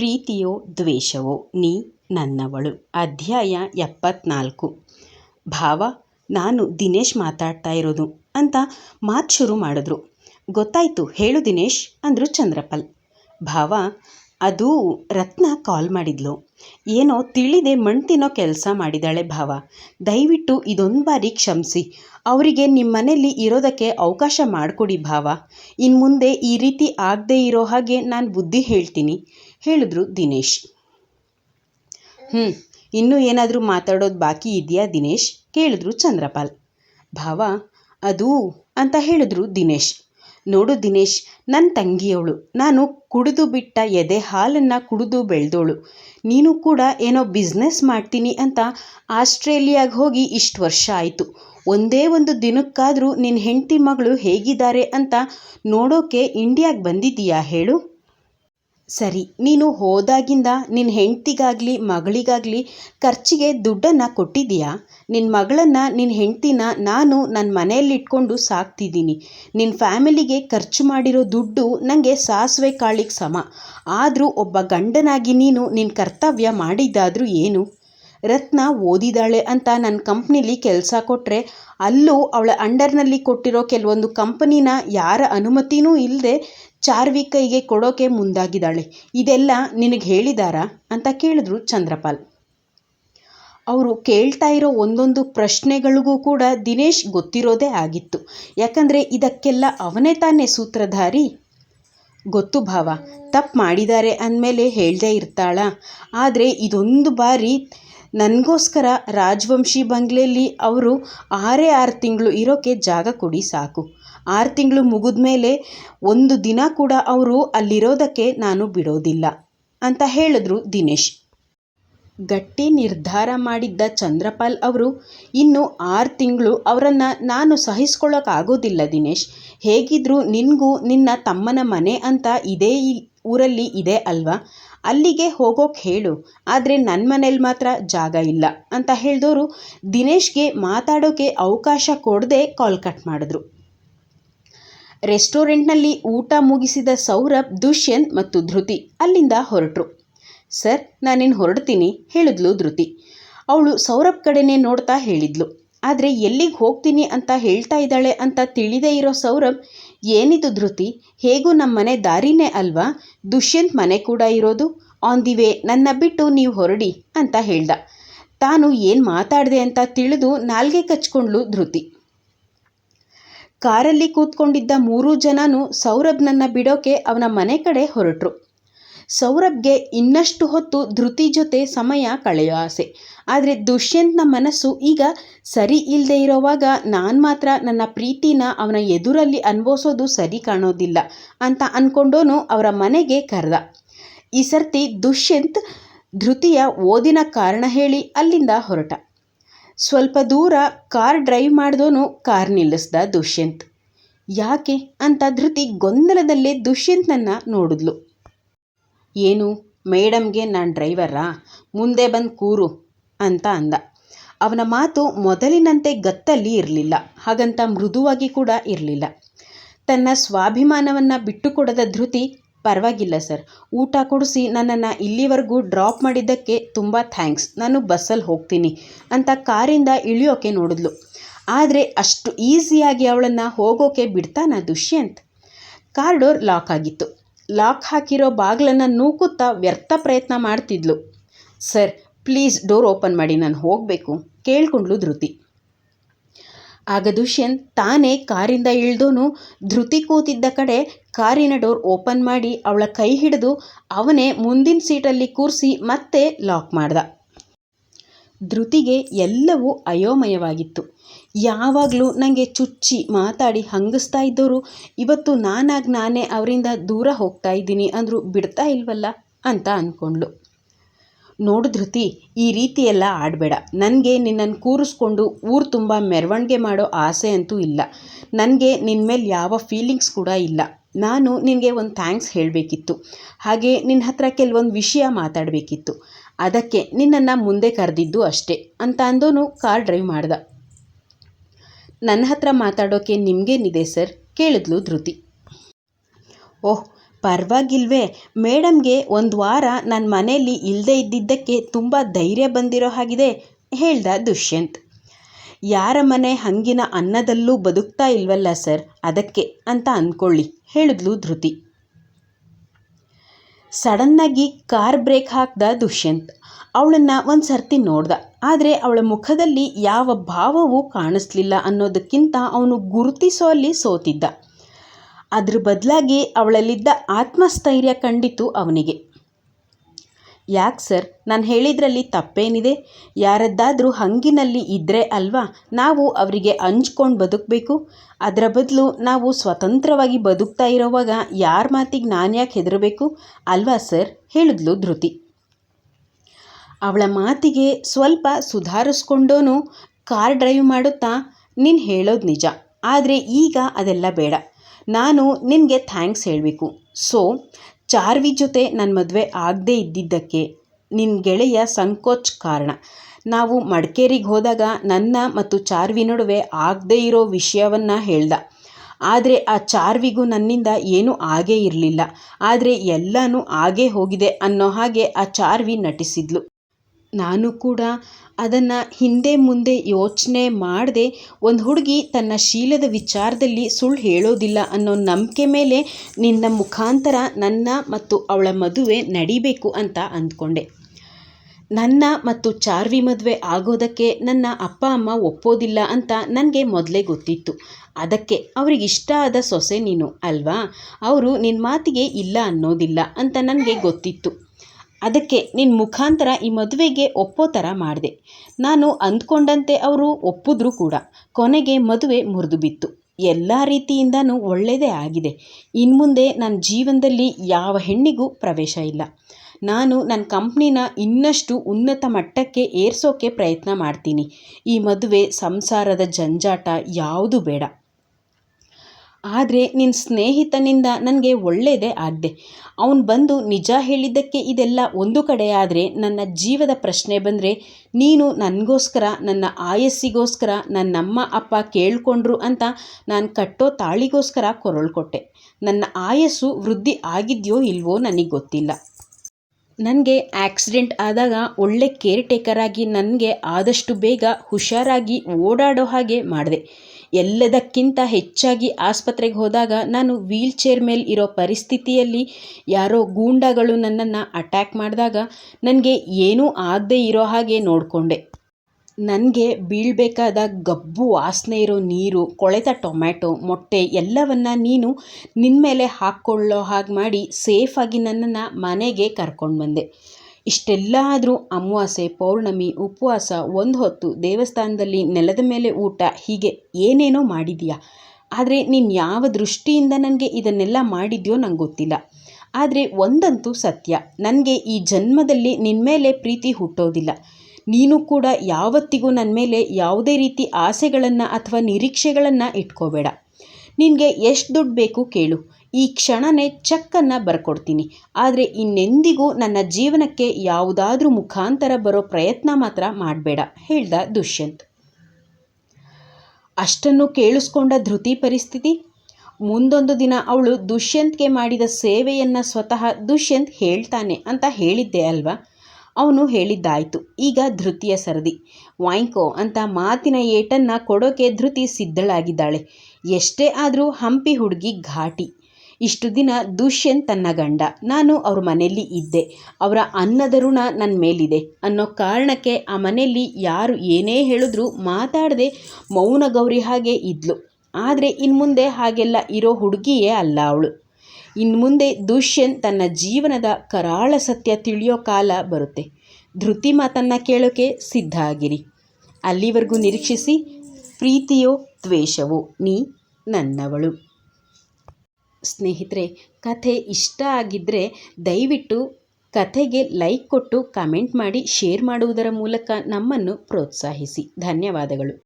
ಪ್ರೀತಿಯೋ ದ್ವೇಷವೋ ನೀ ನನ್ನವಳು. ಅಧ್ಯಾಯ ಎಪ್ಪತ್ನಾಲ್ಕು. ಭಾವ, ನಾನು ದಿನೇಶ್ ಮಾತಾಡ್ತಾ ಇರೋದು ಅಂತ ಮಾತು ಶುರು ಮಾಡಿದ್ರು. ಗೊತ್ತಾಯ್ತು, ಹೇಳು ದಿನೇಶ್ ಅಂದರು ಚಂದ್ರಪಲ್. ಭಾವ, ಅದು ರತ್ನ ಕಾಲ್ ಮಾಡಿದ್ಲು. ಏನೋ ತಿಳಿದೆ ಮಣ್ ತಿನ್ನೋ ಕೆಲಸ ಮಾಡಿದಾಳೆ ಭಾವ. ದಯವಿಟ್ಟು ಇದೊಂದು ಬಾರಿ ಕ್ಷಮಿಸಿ. ಅವರಿಗೆ ನಿಮ್ಮ ಮನೆಯಲ್ಲಿ ಇರೋದಕ್ಕೆ ಅವಕಾಶ ಮಾಡಿಕೊಡಿ ಭಾವ. ಇನ್ನು ಮುಂದೆ ಈ ರೀತಿ ಆಗದೇ ಇರೋ ಹಾಗೆ ನಾನು ಬುದ್ಧಿ ಹೇಳ್ತೀನಿ. ಹೇಳಿದ್ರು ದಿನೇಶ್. ಹ್ಞೂ ಇನ್ನೂ ಏನಾದರೂ ಮಾತಾಡೋದು ಬಾಕಿ ಇದೆಯಾ ದಿನೇಶ್? ಕೇಳಿದ್ರು ಚಂದ್ರಪಾಲ್. ಭಾವ, ಅದು ಅಂತ ಹೇಳಿದ್ರು ದಿನೇಶ್. ನೋಡು ದಿನೇಶ್ ನನ್ನ ತಂಗಿಯವಳು. ನಾನು ಕುಡಿದು ಬಿಟ್ಟ ಎದೆ ಹಾಲನ್ನು ಕುಡಿದು ಬೆಳೆದೋಳು. ನೀನು ಕೂಡ ಏನೋ ಬಿಸ್ನೆಸ್ ಮಾಡ್ತೀನಿ ಅಂತ ಆಸ್ಟ್ರೇಲಿಯಾಗೆ ಹೋಗಿ ಇಷ್ಟು ವರ್ಷ ಆಯಿತು. ಒಂದೇ ಒಂದು ದಿನಕ್ಕಾದರೂ ನಿನ್ನ ಹೆಂಡತಿ ಮಗಳು ಹೇಗಿದ್ದಾರೆ ಅಂತ ನೋಡೋಕೆ ಇಂಡಿಯಾಗೆ ಬಂದಿದ್ದೀಯಾ ಹೇಳು? ಸರಿ, ನೀನು ಹೋದಾಗಿಂದ ನಿನ್ನ ಹೆಂಡ್ತಿಗಾಗಲಿ, ಮಗಳಿಗಾಗಲಿ ಖರ್ಚಿಗೆ ದುಡ್ಡನ್ನು ಕೊಟ್ಟಿದ್ದೀಯಾ? ನಿನ್ನ ಮಗಳನ್ನು ನಿನ್ನ ಹೆಂಡ್ತಿನ ನಾನು ನನ್ನ ಮನೆಯಲ್ಲಿಟ್ಕೊಂಡು ಸಾಕ್ತಿದ್ದೀನಿ. ನಿನ್ನ ಫ್ಯಾಮಿಲಿಗೆ ಖರ್ಚು ಮಾಡಿರೋ ದುಡ್ಡು ನನಗೆ ಸಾಸಿವೆ ಕಾಳಿಗೆ ಸಮ. ಆದರೂ ಒಬ್ಬ ಗಂಡನಾಗಿ ನೀನು ನಿನ್ನ ಕರ್ತವ್ಯ ಮಾಡಿದ್ದಾದರೂ ಏನು? ರತ್ನ ಓದಿದಾಳೆ ಅಂತ ನನ್ನ ಕಂಪ್ನಿಲಿ ಕೆಲಸ ಕೊಟ್ಟರೆ ಅಲ್ಲೂ ಅವಳ ಅಂಡರ್ನಲ್ಲಿ ಕೊಟ್ಟಿರೋ ಕೆಲವೊಂದು ಕಂಪನಿನ ಯಾರ ಅನುಮತಿನೂ ಇಲ್ಲದೆ ಚಾರ್ವಿ ಕೈಗೆ ಕೊಡೋಕೆ ಮುಂದಾಗಿದ್ದಾಳೆ. ಇದೆಲ್ಲ ನಿನಗೆ ಹೇಳಿದಾರಾ? ಅಂತ ಕೇಳಿದ್ರು ಚಂದ್ರಪಾಲ್. ಅವರು ಕೇಳ್ತಾ ಇರೋ ಒಂದೊಂದು ಪ್ರಶ್ನೆಗಳಿಗೂ ಕೂಡ ದಿನೇಶ್ ಗೊತ್ತಿರೋದೇ ಆಗಿತ್ತು. ಯಾಕಂದರೆ ಇದಕ್ಕೆಲ್ಲ ಅವನೇ ತಾನೇ ಸೂತ್ರಧಾರಿ? ಗೊತ್ತು ಭಾವ, ತಪ್ಪು ಮಾಡಿದ್ದಾರೆ ಅಂದಮೇಲೆ ಹೇಳ್ದೇ ಇರ್ತಾಳ. ಆದರೆ ಇದೊಂದು ಬಾರಿ ನನಗೋಸ್ಕರ ರಾಜವಂಶಿ ಬಂಗ್ಲೆಯಲ್ಲಿ ಅವರು ಆರೇ ಆರು ತಿಂಗಳು ಇರೋಕ್ಕೆ ಜಾಗ ಕೊಡಿ ಸಾಕು. ಆರು ತಿಂಗಳು ಮುಗಿದ ಮೇಲೆ ಒಂದು ದಿನ ಕೂಡ ಅವರು ಅಲ್ಲಿರೋದಕ್ಕೆ ನಾನು ಬಿಡೋದಿಲ್ಲ ಅಂತ ಹೇಳಿದ್ರು ದಿನೇಶ್. ಗಟ್ಟಿ ನಿರ್ಧಾರ ಮಾಡಿದ್ದ ಚಂದ್ರಪಾಲ್ ಅವರು ಇನ್ನು ಆರು ತಿಂಗಳು ಅವರನ್ನು ನಾನು ಸಹಿಸ್ಕೊಳ್ಳೋಕ್ಕಾಗೋದಿಲ್ಲ ದಿನೇಶ್. ಹೇಗಿದ್ದರೂ ನಿನಗೂ ನಿನ್ನ ತಮ್ಮನ ಮನೆ ಅಂತ ಇದೇ ಊರಲ್ಲಿ ಇದೆ ಅಲ್ವಾ? ಅಲ್ಲಿಗೆ ಹೋಗೋಕೆ ಹೇಳು, ಆದರೆ ನನ್ನ ಮನೇಲಿ ಮಾತ್ರ ಜಾಗ ಇಲ್ಲ ಅಂತ ಹೇಳಿದವರು ದಿನೇಶ್ಗೆ ಮಾತಾಡೋಕ್ಕೆ ಅವಕಾಶ ಕೊಡದೆ ಕಾಲ್ ಕಟ್ ಮಾಡಿದ್ರು. ರೆಸ್ಟೋರೆಂಟ್ನಲ್ಲಿ ಊಟ ಮುಗಿಸಿದ ಸೌರಭ್, ದುಷ್ಯಂತ್ ಮತ್ತು ಧೃತಿ ಅಲ್ಲಿಂದ ಹೊರಟರು. ಸರ್ ನಾನಿನ್ನು ಹೊರಡ್ತೀನಿ, ಹೇಳಿದ್ಲು ಧೃತಿ. ಅವಳು ಸೌರಭ್ ಕಡೆನೇ ನೋಡ್ತಾ ಹೇಳಿದ್ಲು. ಆದರೆ ಎಲ್ಲಿಗೆ ಹೋಗ್ತೀನಿ ಅಂತ ಹೇಳ್ತಾ ಇದ್ದಾಳೆ ಅಂತ ತಿಳಿದೇ ಇರೋ ಸೌರಭ್, ಏನಿದು ಧೃತಿ? ಹೇಗೂ ನಮ್ಮ ಮನೆ ದಾರಿನೇ ಅಲ್ವಾ? ದುಷ್ಯಂತ್ ಮನೆ ಕೂಡ ಇರೋದು? ಆನ್ ದಿ ವೇ ನನ್ನ ಬಿಟ್ಟು ನೀವು ಹೊರಡಿ, ಅಂತ ಹೇಳ್ದ. ತಾನು ಏನು ಮಾತಾಡಿದೆ ಅಂತ ತಿಳಿದು ನಾಲ್ಗೆ ಕಚ್ಕೊಂಡ್ಲು ಧೃತಿ. ಕಾರಲ್ಲಿ ಕೂತ್ಕೊಂಡಿದ್ದ ಮೂರೂ ಜನನೂ ಸೌರಭ್ನನ್ನ ಬಿಡೋಕೆ ಅವನ ಮನೆ ಕಡೆ ಹೊರಟರು. ಸೌರಭ್ಗೆ ಇನ್ನಷ್ಟು ಹೊತ್ತು ಧೃತಿ ಜೊತೆ ಸಮಯ ಕಳೆಯೋ ಆಸೆ. ಆದರೆ ದುಷ್ಯಂತ್ನ ಮನಸ್ಸು ಈಗ ಸರಿ ಇಲ್ಲದೆ ಇರೋವಾಗ ನಾನು ಮಾತ್ರ ನನ್ನ ಪ್ರೀತಿನ ಅವನ ಎದುರಲ್ಲಿ ಅನುಭವಿಸೋದು ಸರಿ ಕಾಣೋದಿಲ್ಲ ಅಂತ ಅಂದ್ಕೊಂಡೋನು ಅವರ ಮನೆಗೆ ಕರೆದ. ಈ ಸರ್ತಿ ದುಷ್ಯಂತ್ ಧೃತಿಯ ಓದಿನ ಕಾರಣ ಹೇಳಿ ಅಲ್ಲಿಂದ ಹೊರಟ. ಸ್ವಲ್ಪ ದೂರ ಕಾರ್ ಡ್ರೈವ್ ಮಾಡಿದೋನು ಕಾರ್ ನಿಲ್ಲಿಸ್ದ ದುಷ್ಯಂತ್. ಯಾಕೆ ಅಂತ ಧೃತಿ ಗೊಂದಲದಲ್ಲೇ ದುಷ್ಯಂತ್ನನ್ನು ನೋಡಿದ್ಲು. ಏನು, ಮೇಡಮ್ಗೆ ನಾನು ಡ್ರೈವರಾ? ಮುಂದೆ ಬಂದು ಕೂರು ಅಂತ ಅಂದ. ಅವನ ಮಾತು ಮೊದಲಿನಂತೆ ಗತ್ತಲ್ಲಿ ಇರಲಿಲ್ಲ, ಹಾಗಂತ ಮೃದುವಾಗಿ ಕೂಡ ಇರಲಿಲ್ಲ. ತನ್ನ ಸ್ವಾಭಿಮಾನವನ್ನು ಬಿಟ್ಟುಕೊಡದ ಧೃತಿ ಪರವಾಗಿಲ್ಲ ಸರ್. ಊಟ ಕೊಡಿಸಿ ನನ್ನನ್ನು ಇಲ್ಲಿವರೆಗೂ ಡ್ರಾಪ್ ಮಾಡಿದ್ದಕ್ಕೆ ತುಂಬ ಥ್ಯಾಂಕ್ಸ್. ನಾನು ಬಸ್ಸಲ್ಲಿ ಹೋಗ್ತೀನಿ ಅಂತ ಕಾರಿಂದ ಇಳಿಯೋಕೆ ನೋಡಿದ್ಲು. ಆದರೆ ಅಷ್ಟು ಈಸಿಯಾಗಿ ಅವಳನ್ನು ಹೋಗೋಕೆ ಬಿಡ್ತಾನ ದುಷ್ಯಂತ್? ಕಾರ್ ಡೋರ್ ಲಾಕ್ ಆಗಿತ್ತು. ಲಾಕ್ ಹಾಕಿರೋ ಬಾಗ್ಲನ್ನು ನೂಕುತ್ತಾ ವ್ಯರ್ಥ ಪ್ರಯತ್ನ ಮಾಡ್ತಿದ್ಲು. ಸರ್, ಪ್ಲೀಸ್ ಡೋರ್ ಓಪನ್ ಮಾಡಿ, ನಾನು ಹೋಗಬೇಕು, ಕೇಳ್ಕೊಂಡ್ಲು ಧೃತಿ. ಆಗ ದುಷ್ಯಂತ್ ತಾನೇ ಕಾರಿಂದ ಇಳ್ದೋನು ಧೃತಿ ಕೂತಿದ್ದ ಕಡೆ ಕಾರಿನ ಡೋರ್ ಓಪನ್ ಮಾಡಿ ಅವಳ ಕೈ ಹಿಡಿದು ಅವನೇ ಮುಂದಿನ ಸೀಟಲ್ಲಿ ಕೂರಿಸಿ ಮತ್ತೆ ಲಾಕ್ ಮಾಡ್ದ. ಧೃತಿಗೆ ಎಲ್ಲವೂ ಅಯೋಮಯವಾಗಿತ್ತು. ಯಾವಾಗಲೂ ನನಗೆ ಚುಚ್ಚಿ ಮಾತಾಡಿ ಹಂಗಿಸ್ತಾ ಇದ್ದವರು ಇವತ್ತು ನಾನಾಗಿ ನಾನೇ ಅವರಿಂದ ದೂರ ಹೋಗ್ತಾ ಇದ್ದೀನಿ, ಅಂದರೂ ಬಿಡ್ತಾ ಇಲ್ವಲ್ಲ? ಅಂತ ಅಂದ್ಕೊಂಡ್ಳು ನೋಡು ಧೃತಿ, ಈ ರೀತಿ ಎಲ್ಲ ಆಡಬೇಡ. ನನಗೆ ನಿನ್ನನ್ನು ಕೂರಿಸ್ಕೊಂಡು ಊರು ತುಂಬ ಮೆರವಣಿಗೆ ಮಾಡೋ ಆಸೆ ಅಂತೂ ಇಲ್ಲ. ನನಗೆ ನಿನ್ನ ಮೇಲೆ ಯಾವ ಫೀಲಿಂಗ್ಸ್ ಕೂಡ ಇಲ್ಲ. ನಾನು ನಿನಗೆ ಒಂದು ಥ್ಯಾಂಕ್ಸ್ ಹೇಳಬೇಕಿತ್ತು. ಹಾಗೆ ನಿನ್ನ ಹತ್ರ ಕೆಲವೊಂದು ವಿಷಯ ಮಾತಾಡಬೇಕಿತ್ತು. ಅದಕ್ಕೆ ನಿನ್ನನ್ನು ಮುಂದೆ ಕರೆದಿದ್ದು ಅಷ್ಟೇ ಅಂತ ಅಂದೋನು ಕಾರ್ ಡ್ರೈವ್ ಮಾಡ್ದ. ನನ್ನ ಹತ್ರ ಮಾತಾಡೋಕ್ಕೆ ನಿಮಗೇನಿದೆ ಸರ್? ಕೇಳಿದ್ಲು ಧೃತಿ. ಓಹ್, ಪರವಾಗಿಲ್ವೇ. ಮೇಡಮ್ಗೆ ಒಂದು ವಾರ ನನ್ನ ಮನೆಯಲ್ಲಿ ಇಲ್ಲದೇ ಇದ್ದಿದ್ದಕ್ಕೆ ತುಂಬ ಧೈರ್ಯ ಬಂದಿರೋ ಹಾಗಿದೆ, ಹೇಳ್ದ ದುಷ್ಯಂತ್. ಯಾರ ಮನೆ ಹಂಗಿನ ಅನ್ನದಲ್ಲೂ ಬದುಕ್ತಾ ಇಲ್ವಲ್ಲ ಸರ್? ಅದಕ್ಕೆ ಅಂತ ಅಂದ್ಕೊಳ್ಳಿ ಹೇಳಿದ್ಲು ಧೃತಿ. ಸಡನ್ನಾಗಿ ಕಾರ್ ಬ್ರೇಕ್ ಹಾಕ್ದ ದುಷ್ಯಂತ್. ಅವಳನ್ನು ಒಂದು ಸರ್ತಿ ನೋಡ್ದ. ಆದರೆ ಅವಳ ಮುಖದಲ್ಲಿ ಯಾವ ಭಾವವೂ ಕಾಣಿಸ್ಲಿಲ್ಲ ಅನ್ನೋದಕ್ಕಿಂತ ಅವನು ಗುರುತಿಸೋಲ್ಲಿ ಸೋತಿದ್ದ. ಅದ್ರ ಬದಲಾಗಿ ಅವಳಲ್ಲಿದ್ದ ಆತ್ಮಸ್ಥೈರ್ಯ ಕಂಡಿತು ಅವನಿಗೆ. ಯಾಕೆ ಸರ್? ನಾನು ಹೇಳಿದ್ರಲ್ಲಿ ತಪ್ಪೇನಿದೆ. ಯಾರದ್ದಾದರೂ ಹಂಗಿನಲ್ಲಿ ಇದ್ದರೆ ಅಲ್ವಾ? ನಾವು ಅವರಿಗೆ ಹಂಚ್ಕೊಂಡು ಬದುಕಬೇಕು. ಅದರ ಬದಲು ನಾವು ಸ್ವತಂತ್ರವಾಗಿ ಬದುಕ್ತಾ ಇರೋವಾಗ ಯಾರ ಮಾತಿಗೆ ನಾನು ಯಾಕೆ ಹೆದರಬೇಕು? ಅಲ್ವಾ ಸರ್? ಹೇಳಿದ್ಲು ಧೃತಿ. ಅವಳ ಮಾತಿಗೆ ಸ್ವಲ್ಪ ಸುಧಾರಿಸ್ಕೊಂಡೋನು ಕಾರ್ ಡ್ರೈವ್ ಮಾಡುತ್ತಾ? ನೀನು ಹೇಳೋದು ನಿಜ. ಆದರೆ ಈಗ ಅದೆಲ್ಲ ಬೇಡ. ನಾನು ನಿನಗೆ ಥ್ಯಾಂಕ್ಸ್ ಹೇಳಬೇಕು. ಸೊ ಚಾರ್ವಿ ಜೊತೆ ನನ್ನ ಮದುವೆ ಆಗದೇ ಇದ್ದಿದ್ದಕ್ಕೆ ನಿನ್ನ ಗೆಳೆಯ ಸಂಕೋಚ್ ಕಾರಣ. ನಾವು ಮಡಿಕೇರಿಗೆ ಹೋದಾಗ ನನ್ನ ಮತ್ತು ಚಾರ್ವಿ ನಡುವೆ ಆಗದೇ ಇರೋ ವಿಷಯವನ್ನು ಹೇಳ್ದ. ಆದರೆ ಆ ಚಾರ್ವಿಗೂ ನನ್ನಿಂದ ಏನೂ ಆಗೇ ಇರಲಿಲ್ಲ. ಆದರೆ ಎಲ್ಲನೂ ಆಗೇ ಹೋಗಿದೆ ಅನ್ನೋ ಹಾಗೆ ಆ ಚಾರ್ವಿ ನಟಿಸಿದ್ಲು. ನಾನು ಕೂಡ ಅದನ್ನು ಹಿಂದೆ ಮುಂದೆ ಯೋಚನೆ ಮಾಡದೆ ಒಂದು ಹುಡುಗಿ ತನ್ನ ಶೀಲದ ವಿಚಾರದಲ್ಲಿ ಸುಳ್ಳು ಹೇಳೋದಿಲ್ಲ ಅನ್ನೋ ನಂಬಿಕೆ ಮೇಲೆ ನಿನ್ನ ಮುಖಾಂತರ ನನ್ನ ಮತ್ತು ಅವಳ ಮದುವೆ ನಡಿಬೇಕು ಅಂತ ಅಂದ್ಕೊಂಡೆ. ನನ್ನ ಮತ್ತು ಚಾರ್ವಿ ಮದುವೆ ಆಗೋದಕ್ಕೆ ನನ್ನ ಅಪ್ಪ, ಅಮ್ಮ ಒಪ್ಪೋದಿಲ್ಲ ಅಂತ ನನಗೆ ಮೊದಲೇ ಗೊತ್ತಿತ್ತು. ಅದಕ್ಕೆ ಅವ್ರಿಗೆ ಇಷ್ಟ ಆದ ಸೊಸೆ ನೀನು, ಅಲ್ವಾ? ಅವರು ನಿನ್ನ ಮಾತಿಗೆ ಇಲ್ಲ ಅನ್ನೋದಿಲ್ಲ ಅಂತ ನನಗೆ ಗೊತ್ತಿತ್ತು. ಅದಕ್ಕೆ ನಿನ್ನ ಮುಖಾಂತರ ಈ ಮದುವೆಗೆ ಒಪ್ಪೋ ಥರ ಮಾಡಿದೆ. ನಾನು ಅಂದ್ಕೊಂಡಂತೆ ಅವರು ಒಪ್ಪಿದ್ರು ಕೂಡ. ಕೊನೆಗೆ ಮದುವೆ ಮುರಿದು ಬಿತ್ತು. ಎಲ್ಲ ರೀತಿಯಿಂದನೂ ಒಳ್ಳೆಯದೇ ಆಗಿದೆ. ಇನ್ನು ಮುಂದೆ ನನ್ನ ಜೀವನದಲ್ಲಿ ಯಾವ ಹೆಣ್ಣಿಗೂ ಪ್ರವೇಶ ಇಲ್ಲ. ನಾನು ನನ್ನ ಕಂಪ್ನಿನ ಇನ್ನಷ್ಟು ಉನ್ನತ ಮಟ್ಟಕ್ಕೆ ಏರ್ಸೋಕ್ಕೆ ಪ್ರಯತ್ನ ಮಾಡ್ತೀನಿ. ಈ ಮದುವೆ ಸಂಸಾರದ ಜಂಜಾಟ ಯಾವುದು ಬೇಡ. ಆದರೆ ನಿನ್ನ ಸ್ನೇಹಿತನಿಂದ ನನಗೆ ಒಳ್ಳೆಯದೇ ಆಗಿದೆ. ಅವನು ಬಂದು ನಿಜ ಹೇಳಿದ್ದಕ್ಕೆ ಇದೆಲ್ಲ ಒಂದು ಕಡೆ ಆದರೆ ನನ್ನ ಜೀವದ ಪ್ರಶ್ನೆ ಬಂದರೆ, ನೀನು ನನಗೋಸ್ಕರ, ನನ್ನ ಆಯಸ್ಸಿಗೋಸ್ಕರ, ನನ್ನಮ್ಮ ಅಪ್ಪ ಕೇಳಿಕೊಂಡ್ರು ಅಂತ ನಾನು ಕಟ್ಟೋ ತಾಳಿಗೋಸ್ಕರ ಕೊರಳ್ಕೊಟ್ಟೆ ನನ್ನ ಆಯಸ್ಸು ವೃದ್ಧಿ ಆಗಿದೆಯೋ ಇಲ್ವೋ ನನಗೆ ಗೊತ್ತಿಲ್ಲ. ನನಗೆ ಆಕ್ಸಿಡೆಂಟ್ ಆದಾಗ ಒಳ್ಳೆ ಕೇರ್ ಆಗಿ ನನಗೆ ಆದಷ್ಟು ಬೇಗ ಹುಷಾರಾಗಿ ಓಡಾಡೋ ಹಾಗೆ ಮಾಡಿದೆ. ಎಲ್ಲದಕ್ಕಿಂತ ಹೆಚ್ಚಾಗಿ ಆಸ್ಪತ್ರೆಗೆ ಹೋದಾಗ ನಾನು ವೀಲ್ ಚೇರ್ ಮೇಲೆ ಇರೋ ಪರಿಸ್ಥಿತಿಯಲ್ಲಿ ಯಾರೋ ಗೂಂಡಾಗಳು ನನ್ನನ್ನು ಅಟ್ಯಾಕ್ ಮಾಡಿದಾಗ ನನಗೆ ಏನೂ ಆಗದೇ ಇರೋ ಹಾಗೆ ನೋಡಿಕೊಂಡೆ. ನನಗೆ ಬೀಳಬೇಕಾದ ಗಬ್ಬು ವಾಸನೆ ಇರೋ ನೀರು, ಕೊಳೆತ ಟೊಮ್ಯಾಟೊ, ಮೊಟ್ಟೆ ಎಲ್ಲವನ್ನು ನೀನು ನಿನ್ನ ಮೇಲೆ ಹಾಕ್ಕೊಳ್ಳೋ ಹಾಗೆ ಮಾಡಿ ಸೇಫಾಗಿ ನನ್ನನ್ನು ಮನೆಗೆ ಕರ್ಕೊಂಡು ಬಂದೆ. ಇಷ್ಟೆಲ್ಲ ಆದರೂ ಅಮಾವಾಸ್ಯೆ, ಪೌರ್ಣಮಿ, ಉಪವಾಸ ಒಂದು ಹೊತ್ತು ದೇವಸ್ಥಾನದಲ್ಲಿ ನೆಲದ ಮೇಲೆ ಊಟ, ಹೀಗೆ ಏನೇನೋ ಮಾಡಿದೀಯಾ ಆದರೆ ನೀನು ಯಾವ ದೃಷ್ಟಿಯಿಂದ ನನಗೆ ಇದನ್ನೆಲ್ಲ ಮಾಡಿದ್ಯೋ ನಂಗೆ ಗೊತ್ತಿಲ್ಲ. ಆದರೆ ಒಂದಂತೂ ಸತ್ಯ, ನನಗೆ ಈ ಜನ್ಮದಲ್ಲಿ ನಿನ್ನ ಮೇಲೆ ಪ್ರೀತಿ ಹುಟ್ಟೋದಿಲ್ಲ. ನೀನು ಕೂಡ ಯಾವತ್ತಿಗೂ ನನ್ನ ಮೇಲೆ ಯಾವುದೇ ರೀತಿ ಆಸೆಗಳನ್ನು ಅಥವಾ ನಿರೀಕ್ಷೆಗಳನ್ನು ಇಟ್ಕೋಬೇಡ. ನಿನಗೆ ಎಷ್ಟು ದುಡ್ಡು ಬೇಕು ಕೇಳು. ಈ ಕ್ಷಣನೇ ಚಕ್ಕನ್ನು ಬರ್ಕೊಡ್ತೀನಿ. ಆದರೆ ಇನ್ನೆಂದಿಗೂ ನನ್ನ ಜೀವನಕ್ಕೆ ಯಾವುದಾದ್ರೂ ಮುಖಾಂತರ ಬರೋ ಪ್ರಯತ್ನ ಮಾತ್ರ ಮಾಡಬೇಡ, ಹೇಳ್ದ ದುಷ್ಯಂತ್. ಅಷ್ಟನ್ನು ಕೇಳಿಸ್ಕೊಂಡ ಧೃತಿ ಪರಿಸ್ಥಿತಿ? ಮುಂದೊಂದು ದಿನ ಅವಳು ದುಷ್ಯಂತ್ಗೆ ಮಾಡಿದ ಸೇವೆಯನ್ನು ಸ್ವತಃ ದುಷ್ಯಂತ್ ಹೇಳ್ತಾನೆ ಅಂತ ಹೇಳಿದ್ದೆ ಅಲ್ವಾ? ಅವನು ಹೇಳಿದ್ದಾಯಿತು. ಈಗ ಧೃತಿಯ ಸರದಿ. ವಾಯ್ಕೋ ಅಂತ ಮಾತಿನ ಏಟನ್ನು ಕೊಡೋಕೆ ಧೃತಿ ಸಿದ್ಧಳಾಗಿದ್ದಾಳೆ. ಎಷ್ಟೇ ಆದರೂ ಹಂಪಿ ಹುಡುಗಿ ಘಾಟಿ. ಇಷ್ಟು ದಿನ ದುಷ್ಯಂತ್ ತನ್ನ ಗಂಡ. ನಾನು ಅವ್ರ ಮನೆಯಲ್ಲಿ ಇದ್ದೆ. ಅವರ ಅನ್ನದ ಋಣ ನನ್ನ ಮೇಲಿದೆ. ಅನ್ನೋ ಕಾರಣಕ್ಕೆ ಆ ಮನೆಯಲ್ಲಿ ಯಾರು ಏನೇ ಹೇಳಿದ್ರು ಮಾತಾಡದೆ ಮೌನ ಗೌರಿ ಹಾಗೆ ಇದ್ಲು. ಆದರೆ ಇನ್ನು ಮುಂದೆ ಹಾಗೆಲ್ಲ ಇರೋ ಹುಡುಗಿಯೇ ಅಲ್ಲ ಅವಳು. ಇನ್ನು ಮುಂದೆ ದುಷ್ಯಂತ್ ತನ್ನ ಜೀವನದ ಕರಾಳ ಸತ್ಯ ತಿಳಿಯೋ ಕಾಲ ಬರುತ್ತೆ. ಧೃತಿ ಮಾತನ್ನು ಕೇಳೋಕೆ ಸಿದ್ಧ ಆಗಿರಿ. ಅಲ್ಲಿವರೆಗೂ ನಿರೀಕ್ಷಿಸಿ. ಪ್ರೀತಿಯೋ ದ್ವೇಷವೋ ನೀ ನನ್ನವಳು. ಸ್ನೇಹಿತರೆ, ಕಥೆ ಇಷ್ಟ ಆಗಿದ್ದರೆ ದಯವಿಟ್ಟು ಕಥೆಗೆ ಲೈಕ್ ಕೊಟ್ಟು ಕಮೆಂಟ್ ಮಾಡಿ, ಶೇರ್ ಮಾಡುವುದರ ಮೂಲಕ ನಮ್ಮನ್ನು ಪ್ರೋತ್ಸಾಹಿಸಿ. ಧನ್ಯವಾದಗಳು.